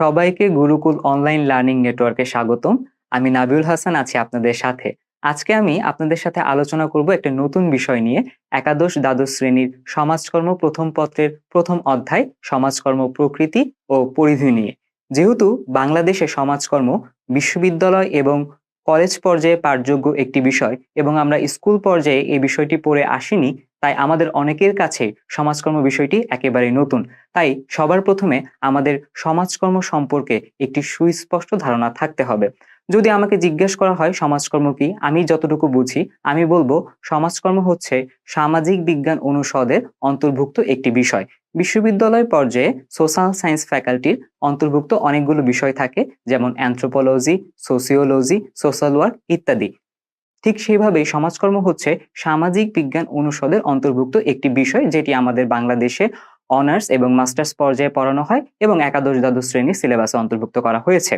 সবাইকে Gurukul online learning নেটওয়ার্কে স্বাগতম। আমি নাবিউল হাসান আছি আপনাদের সাথে। আজকে আমি আপনাদের সাথে আলোচনা করব একটা নতুন বিষয় নিয়ে, একাদশ দ্বাদশ শ্রেণির সমাজকর্ম প্রথম পত্রের প্রথম অধ্যায়, সমাজকর্ম প্রকৃতি ও পরিধি নিয়ে। যেহেতু বাংলাদেশে সমাজকর্ম, বিশ্ববিদ্যালয় এবং কলেজ পর্যায়ে পাঠযোগ্য একটি বিষয় এবং আমরা স্কুল পর্যায়ে এই বিষয়টি পড়ে আসিনি, তাই আমাদের অনেকের কাছে সমাজকর্ম বিষয়টি একেবারে নতুন। তাই সবার প্রথমে আমাদের সমাজকর্ম সম্পর্কে একটি সুস্পষ্ট ধারণা থাকতে হবে। যদি আমাকে জিজ্ঞেস করা হয়, সমাজকর্ম কি? আমি যতটুকু বুঝি, আমি বলব সমাজকর্ম হচ্ছে সামাজিক বিজ্ঞান অনুষদের অন্তর্ভুক্ত একটি বিষয়। বিশ্ববিদ্যালয় পর্যায়ে সোশ্যাল সায়েন্স ফ্যাকাল্টির অন্তর্ভুক্ত অনেকগুলো বিষয় থাকে, যেমন অ্যান্থ্রোপোলজি সোসিওলজি সোশ্যাল ওয়ার্ক ইত্যাদি। ঠিক সেইভাবেই সমাজকর্ম হচ্ছে সামাজিক বিজ্ঞান অনুষদের অন্তর্ভুক্ত একটি বিষয়, যেটি আমাদের বাংলাদেশে অনার্স এবং মাস্টার্স পর্যায়ে পড়ানো হয় এবং একাদশ দ্বাদশ শ্রেণির সিলেবাসে অন্তর্ভুক্ত করা হয়েছে।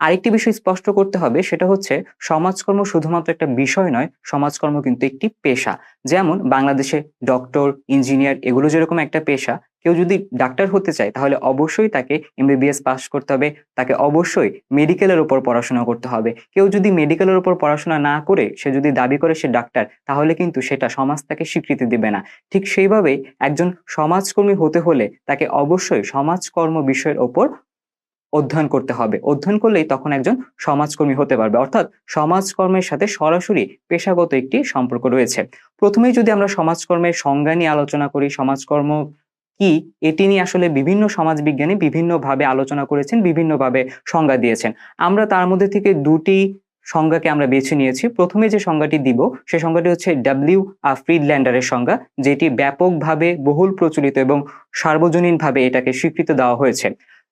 আরেকটি বিষয় স্পষ্ট করতে হবে, সেটা হচ্ছে সমাজকর্ম শুধুমাত্র একটা বিষয় নয়, সমাজকর্ম কিন্তু একটি পেশা। যেমন বাংলাদেশে ডক্টর ইঞ্জিনিয়ার এগুলো যেরকম একটা পেশা কেউ যদি ডাক্তার হতে চায়, তাহলে অবশ্যই তাকে এমবিবিএস পাস করতে হবে। তাকে অবশ্যই মেডিকেলের উপর পড়াশোনা করতে হবে। কেউ যদি মেডিকেলের উপর পড়াশোনা না করে, সে যদি দাবি করে সে ডাক্তার তাহলে কিন্তু সেটা সমাজ তাকে স্বীকৃতি দেবে না। ঠিক সেইভাবেই একজন সমাজকর্মী হতে হলে তাকে অবশ্যই সমাজকর্ম বিষয়ের ওপর অধ্যয়ন করতে হবে। অধ্যয়ন করলেই তখন একজন সমাজকর্মী হতে পারবে। অর্থাৎ সমাজকর্মের সাথে সরাসরি পেশাগত একটি সম্পর্ক রয়েছে। প্রথমেই যদি আমরা সমাজকর্মের সংজ্ঞা নিয়ে আলোচনা করি, সমাজকর্ম কি? এটি নিয়ে আসলে বিভিন্ন সমাজবিজ্ঞানী বিভিন্নভাবে আলোচনা করেছেন, বিভিন্নভাবে সংজ্ঞা দিয়েছেন। আমরা তার মধ্যে থেকে দুটি সংজ্ঞাকে আমরা বেছে নিয়েছি। প্রথমে যে সংজ্ঞাটি দিব, সে সংজ্ঞাটি হচ্ছে ডাব্লিউ ফ্রিডল্যান্ডারের সংজ্ঞা, যেটি ব্যাপকভাবে বহুল প্রচলিত এবং সার্বজনীনভাবে এটাকে স্বীকৃতি দেওয়া হয়েছে।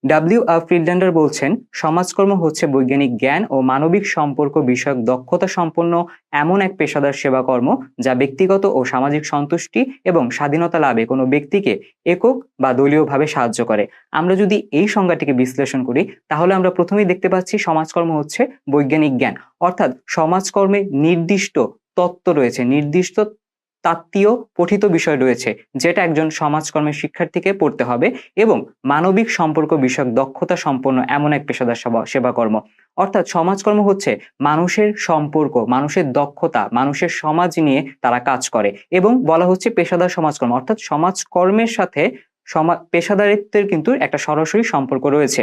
ডাব্লিউ আর ফ্রিডল্যান্ডার বলছেন, সমাজকর্ম হচ্ছে বৈজ্ঞানিক জ্ঞান ও মানবিক সম্পর্ক বিষয়ক দক্ষতা সম্পন্ন এমন এক পেশাদার সেবাকর্ম যা ব্যক্তিগত ও সামাজিক সন্তুষ্টি এবং স্বাধীনতা লাভে কোনো ব্যক্তিকে একক বা দলীয়ভাবে সাহায্য করে। আমরা যদি এই সংজ্ঞাটিকে বিশ্লেষণ করি, তাহলে আমরা প্রথমেই দেখতে পাচ্ছি সমাজকর্ম হচ্ছে বৈজ্ঞানিক জ্ঞান। অর্থাৎ সমাজকর্মে নির্দিষ্ট তত্ত্ব রয়েছে, নির্দিষ্ট তাত্ত্বীয় পঠিত বিষয় রয়েছে, যেটা একজন সমাজকর্মের শিক্ষার্থীকে পড়তে হবে এবং মানবিক সম্পর্ক বিষয়ক দক্ষতা সম্পন্ন এমন এক পেশাদার সেবাকর্ম। অর্থাৎ সমাজকর্ম হচ্ছে মানুষের সম্পর্ক, মানুষের দক্ষতা, মানুষের সমাজ নিয়ে তারা কাজ করে এবং বলা হচ্ছে পেশাদার সমাজকর্ম। অর্থাৎ সমাজকর্মের সাথে সমাজ পেশাদারিত্বের কিন্তু একটা সরাসরি সম্পর্ক রয়েছে,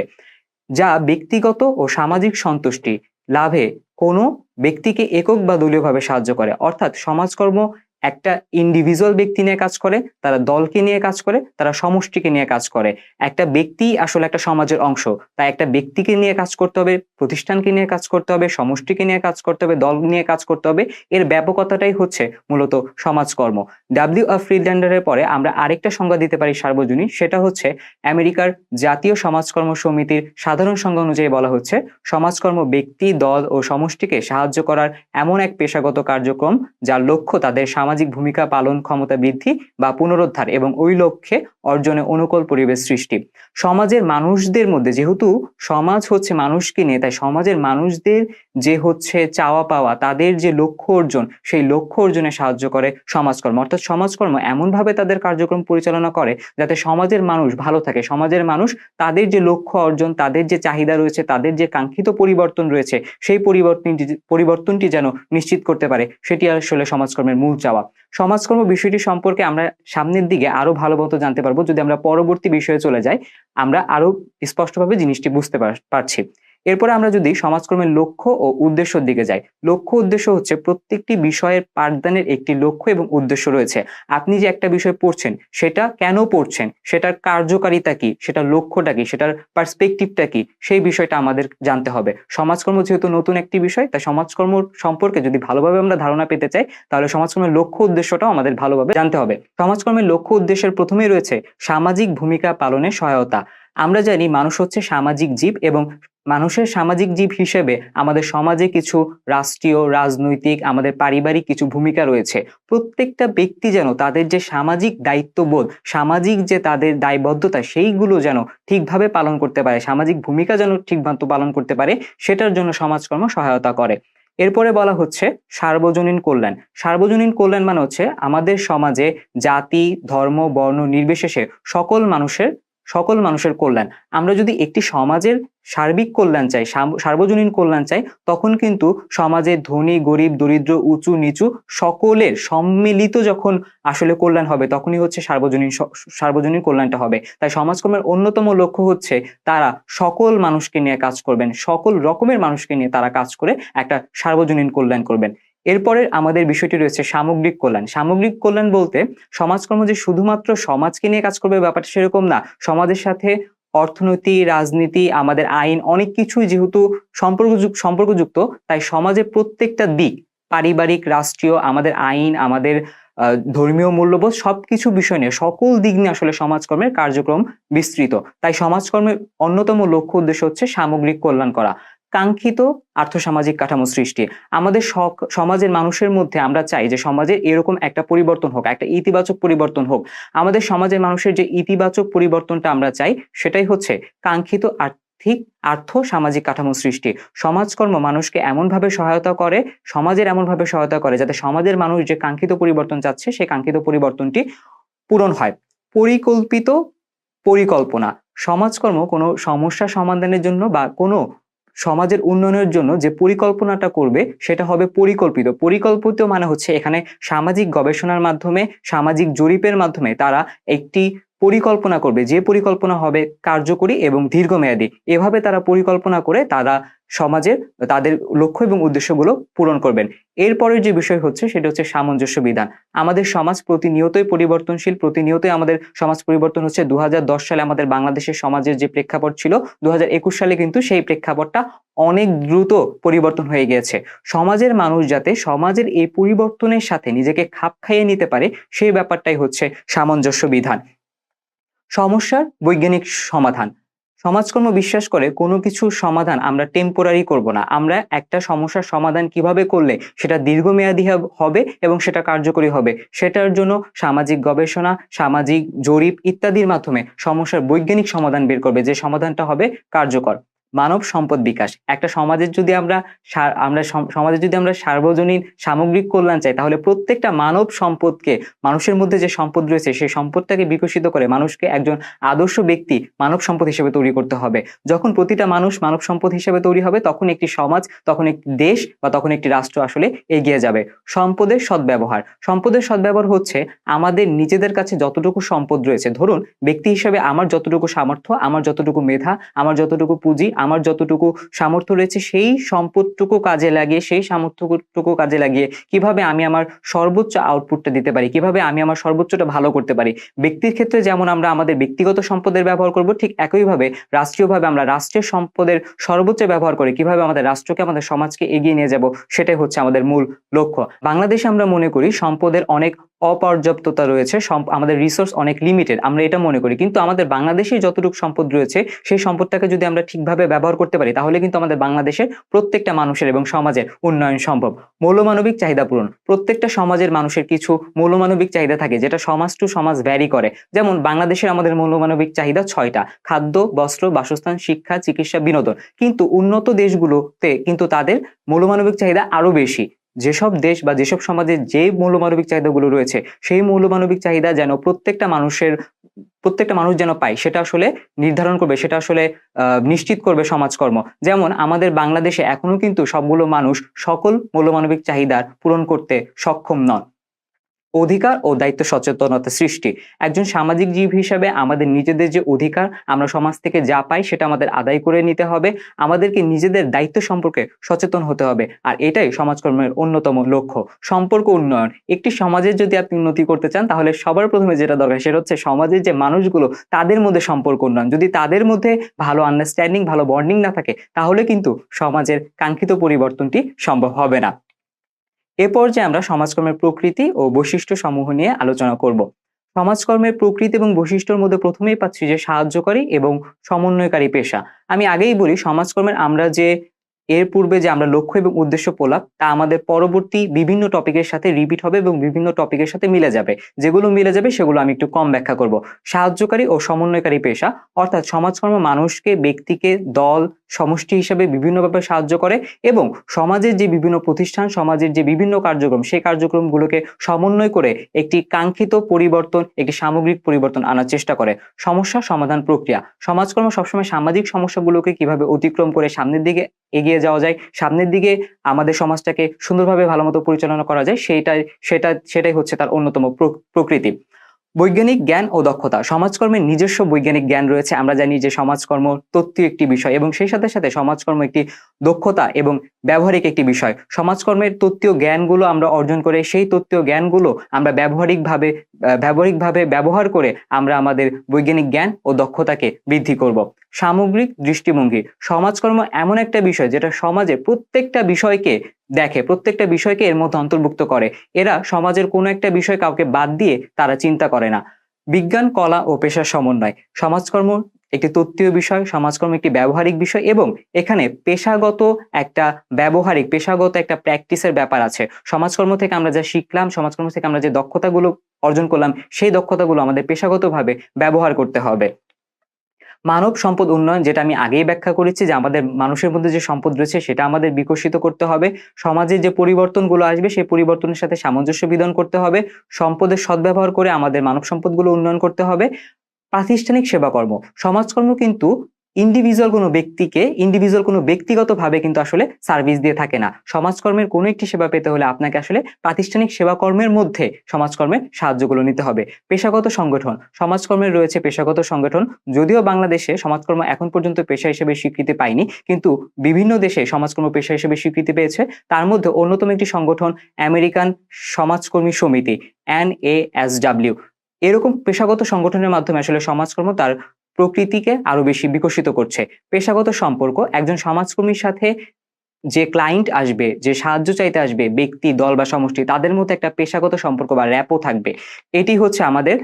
যা ব্যক্তিগত ও সামাজিক সন্তুষ্টি লাভে কোনো ব্যক্তিকে একক বা দলীয়ভাবে সাহায্য করে। অর্থাৎ সমাজকর্ম একটা ইন্ডিভিজুয়াল ব্যক্তি নিয়ে কাজ করে, তারা দলকে নিয়ে কাজ করে, তারা সমষ্টিকে নিয়ে কাজ করে। একটা ব্যক্তি আসলে একটা সমাজের অংশ, তাই একটা ব্যক্তিকে নিয়ে কাজ করতে হবে, প্রতিষ্ঠানকে নিয়ে কাজ করতে হবে, সমষ্টিকে নিয়ে কাজ করতে হবে, দল নিয়ে কাজ করতে হবে, এর ব্যাপকতাটাই হচ্ছে মূলত সমাজকর্ম। ডাব্লিউ আফ ফ্রিল্যান্ডারের পরে আমরা আরেকটা সংজ্ঞা দিতে পারি সার্বজনীন, সেটা হচ্ছে আমেরিকার জাতীয় সমাজকর্ম সমিতির সাধারণ সংজ্ঞা অনুযায়ী বলা হচ্ছে, সমাজকর্ম ব্যক্তি, দল ও সমষ্টিকে সাহায্য করার এমন এক পেশাগত কার্যক্রম যার লক্ষ্য তাদের সামাজিক সামাজিক ভূমিকা পালন ক্ষমতা বৃদ্ধি বা পুনরুদ্ধার এবং ওই লক্ষ্যে অর্জনে অনুকূল পরিবেশ সৃষ্টি। সমাজের মানুষদের মধ্যে যেহেতু সমাজ হচ্ছে মানুষকে নিয়ে, তাই সমাজের মানুষদের যে হচ্ছে চাওয়া পাওয়া, তাদের যে লক্ষ্য অর্জন, সেই লক্ষ্য অর্জনে সাহায্য করে সমাজকর্ম। অর্থাৎ সমাজকর্ম এমনভাবে তাদের কার্যক্রম পরিচালনা করে যাতে সমাজের মানুষ ভালো থাকে। সমাজের মানুষ তাদের যে লক্ষ্য অর্জন, তাদের যে চাহিদা রয়েছে, তাদের যে কাঙ্ক্ষিত পরিবর্তন রয়েছে, সেই পরিবর্তনটি পরিবর্তনটি যেন নিশ্চিত করতে পারে, সেটি আসলে সমাজকর্মের মূল চাওয়া। সমাজকর্ম বিষয়টি সম্পর্কে আমরা সামনের দিকে আরও ভালো মতো জানতে পারব। যদি আমরা পরবর্তী বিষয়ে চলে যাই আমরা আরও স্পষ্টভাবে জিনিসটি বুঝতে পারছি। এরপরে আমরা যদি সমাজকর্মের লক্ষ্য ও উদ্দেশ্যের দিকে যাই, লক্ষ্য উদ্দেশ্য হচ্ছে প্রত্যেকটি বিষয়ের পাঠদানের একটি লক্ষ্য এবং উদ্দেশ্য রয়েছে। আপনি যে একটা বিষয় পড়ছেন, সেটা কেন পড়ছেন? সেটার কার্যকারিতা কি? সেটার লক্ষ্যটা কি? সেটার পার্সপেক্টিভটা কি? সেই বিষয়টা আমাদের জানতে হবে। সমাজকর্ম যেহেতু নতুন একটি বিষয়, তাই সমাজকর্ম সম্পর্কে যদি ভালোভাবে আমরা ধারণা পেতে চাই, তাহলে সমাজকর্মের লক্ষ্য উদ্দেশ্যটাও আমাদের ভালোভাবে জানতে হবে। সমাজকর্মের লক্ষ্য উদ্দেশ্যের প্রথমেই রয়েছে সামাজিক ভূমিকা পালনের সহায়তা। আমরা জানি মানুষ হচ্ছে সামাজিক জীব এবং মানুষের সামাজিক জীব হিসেবে আমাদের সমাজে কিছু রাষ্ট্রীয়, রাজনৈতিক, আমাদের পারিবারিক কিছু ভূমিকা রয়েছে। প্রত্যেকটা ব্যক্তি যেন তাদের যে সামাজিক দায়িত্ববোধ, সামাজিক যে তাদের দায়বদ্ধতা, সেইগুলো যেন ঠিকভাবে পালন করতে পারে, সামাজিক ভূমিকা যেন ঠিকমতো পালন করতে পারে, সেটার জন্য সমাজকর্ম সহায়তা করে। এরপরে বলা হচ্ছে সার্বজনীন কল্যাণ। সার্বজনীন কল্যাণ মানে হচ্ছে আমাদের সমাজে জাতি, ধর্ম, বর্ণ নির্বিশেষে সকল মানুষের সকল মানুষের কল্যাণ। আমরা যদি একটি সমাজের সার্বিক কল্যাণ চাই সার্বজনীন কল্যাণ চাই, তখন কিন্তু সমাজের ধনী, গরিব, দরিদ্র, উঁচু, নিচু সকলের সম্মিলিত যখন আসলে কল্যাণ হবে, তখনই হচ্ছে সার্বজনীন সার্বজনীন কল্যাণটা হবে। তাই সমাজকর্মের অন্যতম লক্ষ্য হচ্ছে তারা সকল মানুষকে নিয়ে কাজ করবেন, সকল রকমের মানুষকে নিয়ে তারা কাজ করে একটা সার্বজনীন কল্যাণ করবেন। এরপরে আমাদের বিষয়টি রয়েছে সামগ্রিক কল্যাণ। সামগ্রিক কল্যাণ বলতে সমাজকর্ম যে শুধুমাত্র সমাজকে নিয়ে কাজ করবে ব্যাপারটা সেরকম না, সমাজের সাথে অর্থনীতি, রাজনীতি, আমাদের আইন অনেক কিছুই যেহেতু সম্পর্কযুক্ত সম্পর্কযুক্ত, তাই সমাজের প্রত্যেকটা দিক, পারিবারিক, রাষ্ট্রীয়, আমাদের আইন, আমাদের ধর্মীয় মূল্যবোধ সবকিছু বিষয় নিয়ে সকল দিক নিয়ে আসলে সমাজকর্মের কার্যক্রম বিস্তৃত। তাই সমাজকর্মের অন্যতম লক্ষ্য উদ্দেশ্য হচ্ছে সামগ্রিক কল্যাণ করা। কাঙ্ক্ষিত আর্থসামাজিক কাঠামো সৃষ্টি। আমাদের সমাজের মানুষের মধ্যে আমরা চাই যে সমাজের এরকম একটা পরিবর্তন হোক, একটা ইতিবাচক পরিবর্তন হোক। আমাদের সমাজের মানুষের যে ইতিবাচক পরিবর্তনটা আমরা চাই, সেটাই হচ্ছে কাঙ্ক্ষিত আর্থিক আর্থ সামাজিক কাঠামো সৃষ্টি। সমাজকর্ম মানুষকে এমনভাবে সহায়তা করে, সমাজের এমনভাবে সহায়তা করে যাতে সমাজের মানুষ যে কাঙ্ক্ষিত পরিবর্তন চাচ্ছে, সেই কাঙ্ক্ষিত পরিবর্তনটি পূরণ হয়। পরিকল্পিত পরিকল্পনা। সমাজকর্ম কোনো সমস্যা সমাধানের জন্য বা কোনো সমাজের উন্নয়নের জন্য যে পরিকল্পনাটা করবে, সেটা হবে পরিকল্পিত। পরিকল্পিত মানে হচ্ছে এখানে সামাজিক গবেষণার মাধ্যমে, সামাজিক জরিপের মাধ্যমে তারা একটি পরিকল্পনা করবে, যে পরিকল্পনা হবে কার্যকরী এবং দীর্ঘমেয়াদী। এভাবে তারা পরিকল্পনা করে তারা সমাজের, তাদের লক্ষ্য এবং উদ্দেশ্যগুলো পূরণ করবেন। এরপরের যে বিষয় হচ্ছে সেটা হচ্ছে সামঞ্জস্য বিধান। আমাদের সমাজ প্রতিনিয়তই পরিবর্তনশীল, প্রতিনিয়তই আমাদের সমাজ পরিবর্তন হচ্ছে। দু হাজার দশ সালে আমাদের বাংলাদেশের সমাজের যে প্রেক্ষাপট ছিল দু হাজার একুশ সালে কিন্তু সেই প্রেক্ষাপটটা অনেক দ্রুত পরিবর্তন হয়ে গিয়েছে। সমাজের মানুষ যাতে সমাজের এই পরিবর্তনের সাথে নিজেকে খাপ খাইয়ে নিতে পারে, সেই ব্যাপারটাই হচ্ছে সামঞ্জস্য বিধান। সমস্যার বৈজ্ঞানিক সমাধান। সমাজকর্ম বিশ্বাস করে কোনো কিছু সমাধান আমরা টেম্পোরারি করব না। আমরা একটা সমস্যার সমাধান কীভাবে করলে সেটা দীর্ঘমেয়াদী হবে এবং সেটা কার্যকরী হবে, সেটার জন্য সামাজিক গবেষণা, সামাজিক জরিপ ইত্যাদির মাধ্যমে সমস্যার বৈজ্ঞানিক সমাধান বের করবে। যে সমাধানটা হবে কার্যকর। মানব সম্পদ বিকাশ। একটা সমাজের যদি আমরা আমরা সম- সমাজে যদি আমরা সার্বজনীন সামগ্রিক কল্যাণ চাই, তাহলে প্রত্যেকটা মানব সম্পদকে, মানুষের মধ্যে যে সম্পদ রয়েছে, সেই সম্পদটাকে বিকশিত করে মানুষকে একজন আদর্শ ব্যক্তি মানব সম্পদ হিসেবে তৈরি করতে হবে। যখন প্রতিটা মানুষ মানব সম্পদ হিসেবে তৈরি হবে, তখন একটি সমাজ, তখন একটি দেশ বা তখন একটি রাষ্ট্র আসলে এগিয়ে যাবে। সম্পদের সদ্ব্যবহার। সম্পদের সদ্ব্যবহার হচ্ছে আমাদের নিজেদের কাছে যতটুকু সম্পদ রয়েছে। ধরুন, ব্যক্তি হিসেবে আমার যতটুকু সামর্থ্য, আমার যতটুকু মেধা, আমার যতটুকু পুঁজি আমার যতটুকু সামর্থ্য রয়েছে, সেই সম্পদটুকু কাজে লাগিয়ে, সেই সামর্থ্যটুকু কাজে লাগিয়ে কীভাবে আমি আমার সর্বোচ্চ আউটপুটটা দিতে পারি, কীভাবে আমি আমার সর্বোচ্চটা ভালো করতে পারি। ব্যক্তির ক্ষেত্রে যেমন আমরা আমাদের ব্যক্তিগত সম্পদের ব্যবহার করব, ঠিক একইভাবে রাষ্ট্রীয়ভাবে আমরা রাষ্ট্রের সম্পদের সর্বোচ্চ ব্যবহার করে কীভাবে আমাদের রাষ্ট্রকে, আমাদের সমাজকে এগিয়ে নিয়ে যাব, সেটাই হচ্ছে আমাদের মূল লক্ষ্য। বাংলাদেশে আমরা মনে করি সম্পদের অনেক অপর্যাপ্ততা রয়েছে আমাদের রিসোর্স অনেক লিমিটেড আমরা এটা মনে করি। কিন্তু আমাদের বাংলাদেশে যতটুকু সম্পদ রয়েছে, সেই সম্পদটাকে যদি আমরা ঠিকভাবে ব্যবহার করতে পারি, তাহলে কিন্তু আমাদের বাংলাদেশের প্রত্যেকটা মানুষের এবং সমাজের উন্নয়ন সম্ভব। মৌলমানবিক চাহিদা পূরণ। প্রত্যেকটা সমাজের মানুষের কিছু মৌলমানবিক চাহিদা থাকে, যেটা সমাজ টু সমাজ ভ্যারি করে। যেমন বাংলাদেশের আমাদের মৌলমানবিক চাহিদা ছয়টা, খাদ্য, বস্ত্র, বাসস্থান, শিক্ষা, চিকিৎসা, বিনোদন। কিন্তু উন্নত দেশগুলোতে কিন্তু তাদের মৌলমানবিক চাহিদা আরও বেশি। যেসব দেশ বা যেসব সমাজে যে মৌলমানবিক চাহিদাগুলো রয়েছে, সেই মৌলমানবিক চাহিদা যেন প্রত্যেকটা মানুষের, প্রত্যেকটা মানুষ যেন পায়, সেটা আসলে নির্ধারণ করবে, সেটা আসলে নিশ্চিত করবে সমাজকর্ম। যেমন আমাদের বাংলাদেশে এখনও কিন্তু সবগুলো মানুষ সকল মৌলমানবিক চাহিদার পূরণ করতে সক্ষম নন। অধিকার ও দায়িত্ব সচেতনতা সৃষ্টি। একজন সামাজিক জীব হিসাবে আমাদের নিজেদের যে অধিকার, আমরা সমাজ থেকে যা পাই সেটা আমাদের আদায় করে নিতে হবে। আমাদেরকে নিজেদের দায়িত্ব সম্পর্কে সচেতন হতে হবে। আর এটাই সমাজকর্মের অন্যতম লক্ষ্য। সম্পর্ক উন্নয়ন। একটি সমাজের যদি আপনি উন্নতি করতে চান, তাহলে সবার প্রথমে যেটা দরকার, সেটা হচ্ছে সমাজের যে মানুষগুলো, তাদের মধ্যে সম্পর্ক উন্নয়ন। যদি তাদের মধ্যে ভালো আন্ডারস্ট্যান্ডিং ভালো বন্ডিং না থাকে, তাহলে কিন্তু সমাজের কাঙ্ক্ষিত পরিবর্তনটি সম্ভব হবে না। এ পর্যায়ে আমরা সমাজকর্মের প্রকৃতি ও বৈশিষ্ট্য সমূহ নিয়ে আলোচনা করব। সমাজকর্মের প্রকৃতি এবং বৈশিষ্ট্যর মধ্যে প্রথমেই পাচ্ছি যে সাহায্যকারী এবং সমন্বয়কারী পেশা। আমি আগেই বলি, সমাজকর্মের আমরা যে, এর পূর্বে যে আমরা লক্ষ্য এবং উদ্দেশ্য পোলাপ তা আমাদের পরবর্তী বিভিন্ন টপিকের সাথে রিপিট হবে এবং বিভিন্ন টপিকের সাথে মিলে যাবে। যেগুলো মিলে যাবে, সেগুলো আমি একটু কম ব্যাখ্যা করব। সাহায্যকারী ও সমন্বয়কারী পেশা, অর্থাৎ সমাজকর্ম মানুষকে, ব্যক্তিকে, দল সমষ্টি হিসেবে বিভিন্নভাবে সাহায্য করে এবং সমাজের যে বিভিন্ন প্রতিষ্ঠান, সমাজের যে বিভিন্ন কার্যক্রম, সেই কার্যক্রমগুলোকে সমন্বয় করে একটি কাঙ্ক্ষিত পরিবর্তন, একটি সামগ্রিক পরিবর্তন আনার চেষ্টা করে। সমস্যা সমাধান প্রক্রিয়া। সমাজকর্ম সবসময় সামাজিক সমস্যাগুলোকে কীভাবে অতিক্রম করে সামনের দিকে এগিয়ে যাওয়া যায়, সামনের দিকে আমাদের সমাজটাকে সুন্দরভাবে ভালো মতো পরিচালনা করা যায়, সেইটাই, সেটা, সেটাই হচ্ছে তার অন্যতম প্র- প্রকৃতি। বৈজ্ঞানিক জ্ঞান ও দক্ষতা। সমাজকর্মের নিজস্ব বৈজ্ঞানিক জ্ঞান রয়েছে। আমরা জানি যে সমাজকর্ম তথ্য একটি বিষয় এবং সেই সাথে সাথে সমাজকর্ম একটি দক্ষতা এবং ব্যবহারিক একটি বিষয়। সমাজকর্মের তত্ত্বীয় জ্ঞানগুলো আমরা অর্জন করে, সেই তত্ত্বীয় জ্ঞানগুলো আমরা ব্যবহারিকভাবে ব্যবহারিকভাবে ব্যবহার করে আমরা আমাদের বৈজ্ঞানিক জ্ঞান ও দক্ষতাকে বৃদ্ধি করব। সামগ্রিক দৃষ্টিভঙ্গি। সমাজকর্ম এমন একটা বিষয় যেটা সমাজে প্রত্যেকটা বিষয়কে দেখে, প্রত্যেকটা বিষয়কে এর মধ্যে অন্তর্ভুক্ত করে। এরা সমাজের কোনো একটা বিষয় কাউকে বাদ দিয়ে তারা চিন্তা করে না। বিজ্ঞান, কলা ও পেশার সমন্বয়। সমাজকর্ম একটি তত্ত্বীয় বিষয়, সমাজকর্ম একটি ব্যবহারিক বিষয় এবং এখানে পেশাগত একটা ব্যবহারিক, পেশাগত একটা প্র্যাকটিসের ব্যাপার আছে। সমাজকর্ম থেকে আমরা যা শিখলাম, সমাজকর্ম থেকে আমরা যে দক্ষতাগুলো অর্জন করলাম, সেই দক্ষতাগুলো আমাদের পেশাগতভাবে ব্যবহার করতে হবে। মানব সম্পদ উন্নয়ন যেটা আমি আগেই ব্যাখ্যা করেছি যে আমাদের মানুষের মধ্যে যে সম্পদ রয়েছে সেটা আমাদের বিকশিত করতে হবে। সমাজে যে পরিবর্তনগুলো আসবে সেই পরিবর্তনের সাথে সামঞ্জস্য বিধান করতে হবে। সম্পদের সদ্ব্যবহার করে আমাদের মানব সম্পদগুলো উন্নয়ন করতে হবে। প্রাতিষ্ঠানিক সেবাকর্ম, সমাজকর্ম কিন্তু ইন্ডিভিজুয়াল কোনো ব্যক্তিকে ইন্ডিভিজুয়াল কোনো ব্যক্তিগতভাবে কিন্তু আসলে সার্ভিস দিয়ে থাকে না। সমাজকর্মের কোনো একটি সেবা পেতে হলে আপনাকে আসলে প্রাতিষ্ঠানিক সেবাকর্মের মধ্যে সমাজকর্মের সাহায্যগুলো নিতে হবে। পেশাগত সংগঠন সমাজকর্মের রয়েছে পেশাগত সংগঠন, যদিও বাংলাদেশে সমাজকর্ম এখন পর্যন্ত পেশা হিসেবে স্বীকৃতি পায়নি, কিন্তু বিভিন্ন দেশে সমাজকর্ম পেশা হিসেবে স্বীকৃতি পেয়েছে। তার মধ্যে অন্যতম একটি সংগঠন আমেরিকান সমাজকর্মী সমিতি এন এ এস ডাব্লিউ এরকম পেশাগত সংগঠনের মাধ্যমে আসলে সমাজকর্ম তার প্রকৃতিকে আরও বেশি বিকশিত করছে। পেশাগত সম্পর্ক একজন সমাজকর্মীর সাথে যে ক্লায়েন্ট আসবে, যে সাহায্য চাইতে আসবে, ব্যক্তি, দল বা সমষ্টি, তাদের মধ্যে একটা পেশাগত সম্পর্ক বা র্যাপও থাকবে। এটি হচ্ছে আমাদের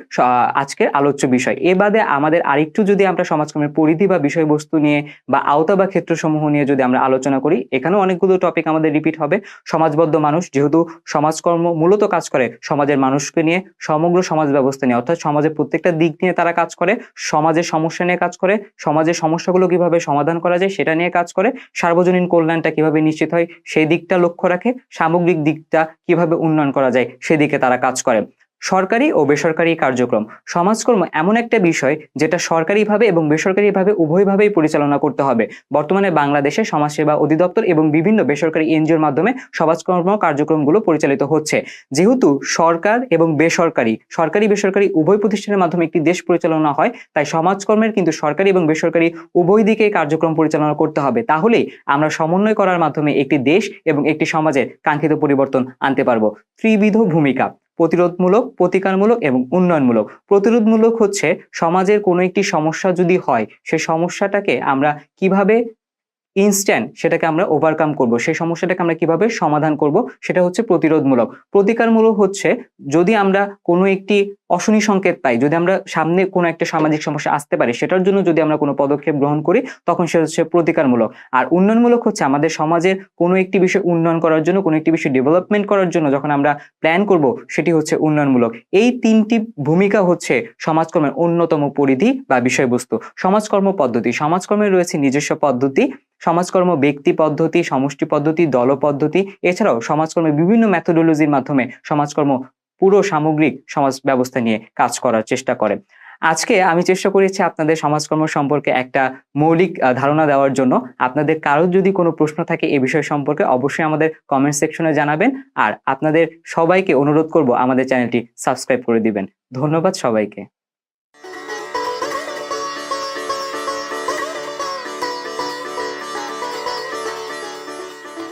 আজকের আলোচ্য বিষয়। এ বাদে আমাদের আরেকটু যদি আমরা সমাজকর্মের পরিধি বা বিষয়বস্তু নিয়ে বা আওতা বা ক্ষেত্রসমূহ নিয়ে যদি আমরা আলোচনা করি, এখানেও অনেকগুলো টপিক আমাদের রিপিট হবে। সমাজবদ্ধ মানুষ, যেহেতু সমাজকর্ম মূলত কাজ করে সমাজের মানুষকে নিয়ে, সমগ্র সমাজ ব্যবস্থা নিয়ে, অর্থাৎ সমাজের প্রত্যেকটা দিক নিয়ে তারা কাজ করে, সমাজের সমস্যা নিয়ে কাজ করে, সমাজের সমস্যাগুলো কীভাবে সমাধান করা যায় সেটা নিয়ে কাজ করে, সার্বজনীন কল্যাণটা কীভাবে নিশ্চিত হয়, সেই দিকটা লক্ষ্য রাখে, সামগ্রিক দিকটা কীভাবে উন্নয়ন করা যায়, সেদিকে তারা কাজ করে। সরকারি ও বেসরকারি কার্যক্রম। সমাজকর্ম এমন একটা বিষয় যেটা সরকারিভাবে এবং বেসরকারিভাবে উভয়ভাবেই পরিচালনা করতে হবে। বর্তমানে বাংলাদেশে সমাজসেবা অধিদপ্তর এবং বিভিন্ন বেসরকারি এনজিওর মাধ্যমে সমাজকর্ম কার্যক্রমগুলো পরিচালিত হচ্ছে। যেহেতু সরকার এবং বেসরকারি, সরকারি বেসরকারি উভয় প্রতিষ্ঠানের মাধ্যমে একটি দেশ পরিচালনা হয়, তাই সমাজকর্মের কিন্তু সরকারি এবং বেসরকারি উভয় দিকে কার্যক্রম পরিচালনা করতে হবে। তাহলেই আমরা সমন্বয় করার মাধ্যমে একটি দেশ এবং একটি সমাজের কাঙ্ক্ষিত পরিবর্তন আনতে পারব। ত্রিবিধ ভূমিকা। প্রতিরোধমূলক, প্রতিকারমূলক এবং উন্নয়নমূলক। প্রতিরোধমূলক হচ্ছে সমাজের কোনো একটি সমস্যা যদি হয়, সে সমস্যাটাকে আমরা কীভাবে ইনস্ট্যান্ট সেটাকে আমরা ওভারকাম করব সেই সমস্যাটাকে আমরা কীভাবে সমাধান করব, সেটা হচ্ছে প্রতিরোধমূলক। প্রতিকারমূলক হচ্ছে যদি আমরা কোনো একটি অশনি সংকেত পাই। যদি আমরা সামনে কোনো একটা সামাজিক সমস্যা আসতে পারে, সেটার জন্য যদি আমরা কোনো পদক্ষেপ গ্রহণ করি, তখন সেটা হচ্ছে প্রতিকারমূলক। আর উন্নয়নমূলক হচ্ছে আমাদের সমাজের কোনো একটি বিষয় উন্নয়ন করার জন্য, কোনো একটি বিষয় ডেভেলপমেন্ট করার জন্য যখন আমরা প্ল্যান করব, সেটি হচ্ছে উন্নয়নমূলক। এই তিনটি ভূমিকা হচ্ছে সমাজকর্মের অন্যতম পরিধি বা বিষয়বস্তু। সমাজকর্ম পদ্ধতি। সমাজকর্মের রয়েছে নিজস্ব পদ্ধতি, সমাজকর্ম ব্যক্তি পদ্ধতি, সমষ্টি পদ্ধতি, দল পদ্ধতি। এছাড়াও সমাজকর্মের বিভিন্ন মেথোডোলজির মাধ্যমে সমাজকর্ম পুরো সামগ্রিক সমাজ ব্যবস্থা নিয়ে কাজ করার চেষ্টা করে। আজকে আমি চেষ্টা করেছি আপনাদের সমাজকর্ম সম্পর্কে একটা মৌলিক ধারণা দেওয়ার জন্য। আপনাদের কারও যদি কোনো প্রশ্ন থাকে এ বিষয় সম্পর্কে অবশ্যই আমাদের কমেন্ট সেকশনে জানাবেন। আর আপনাদের সবাইকে অনুরোধ করব আমাদের চ্যানেলটি সাবস্ক্রাইব করে দিবেন। ধন্যবাদ সবাইকে।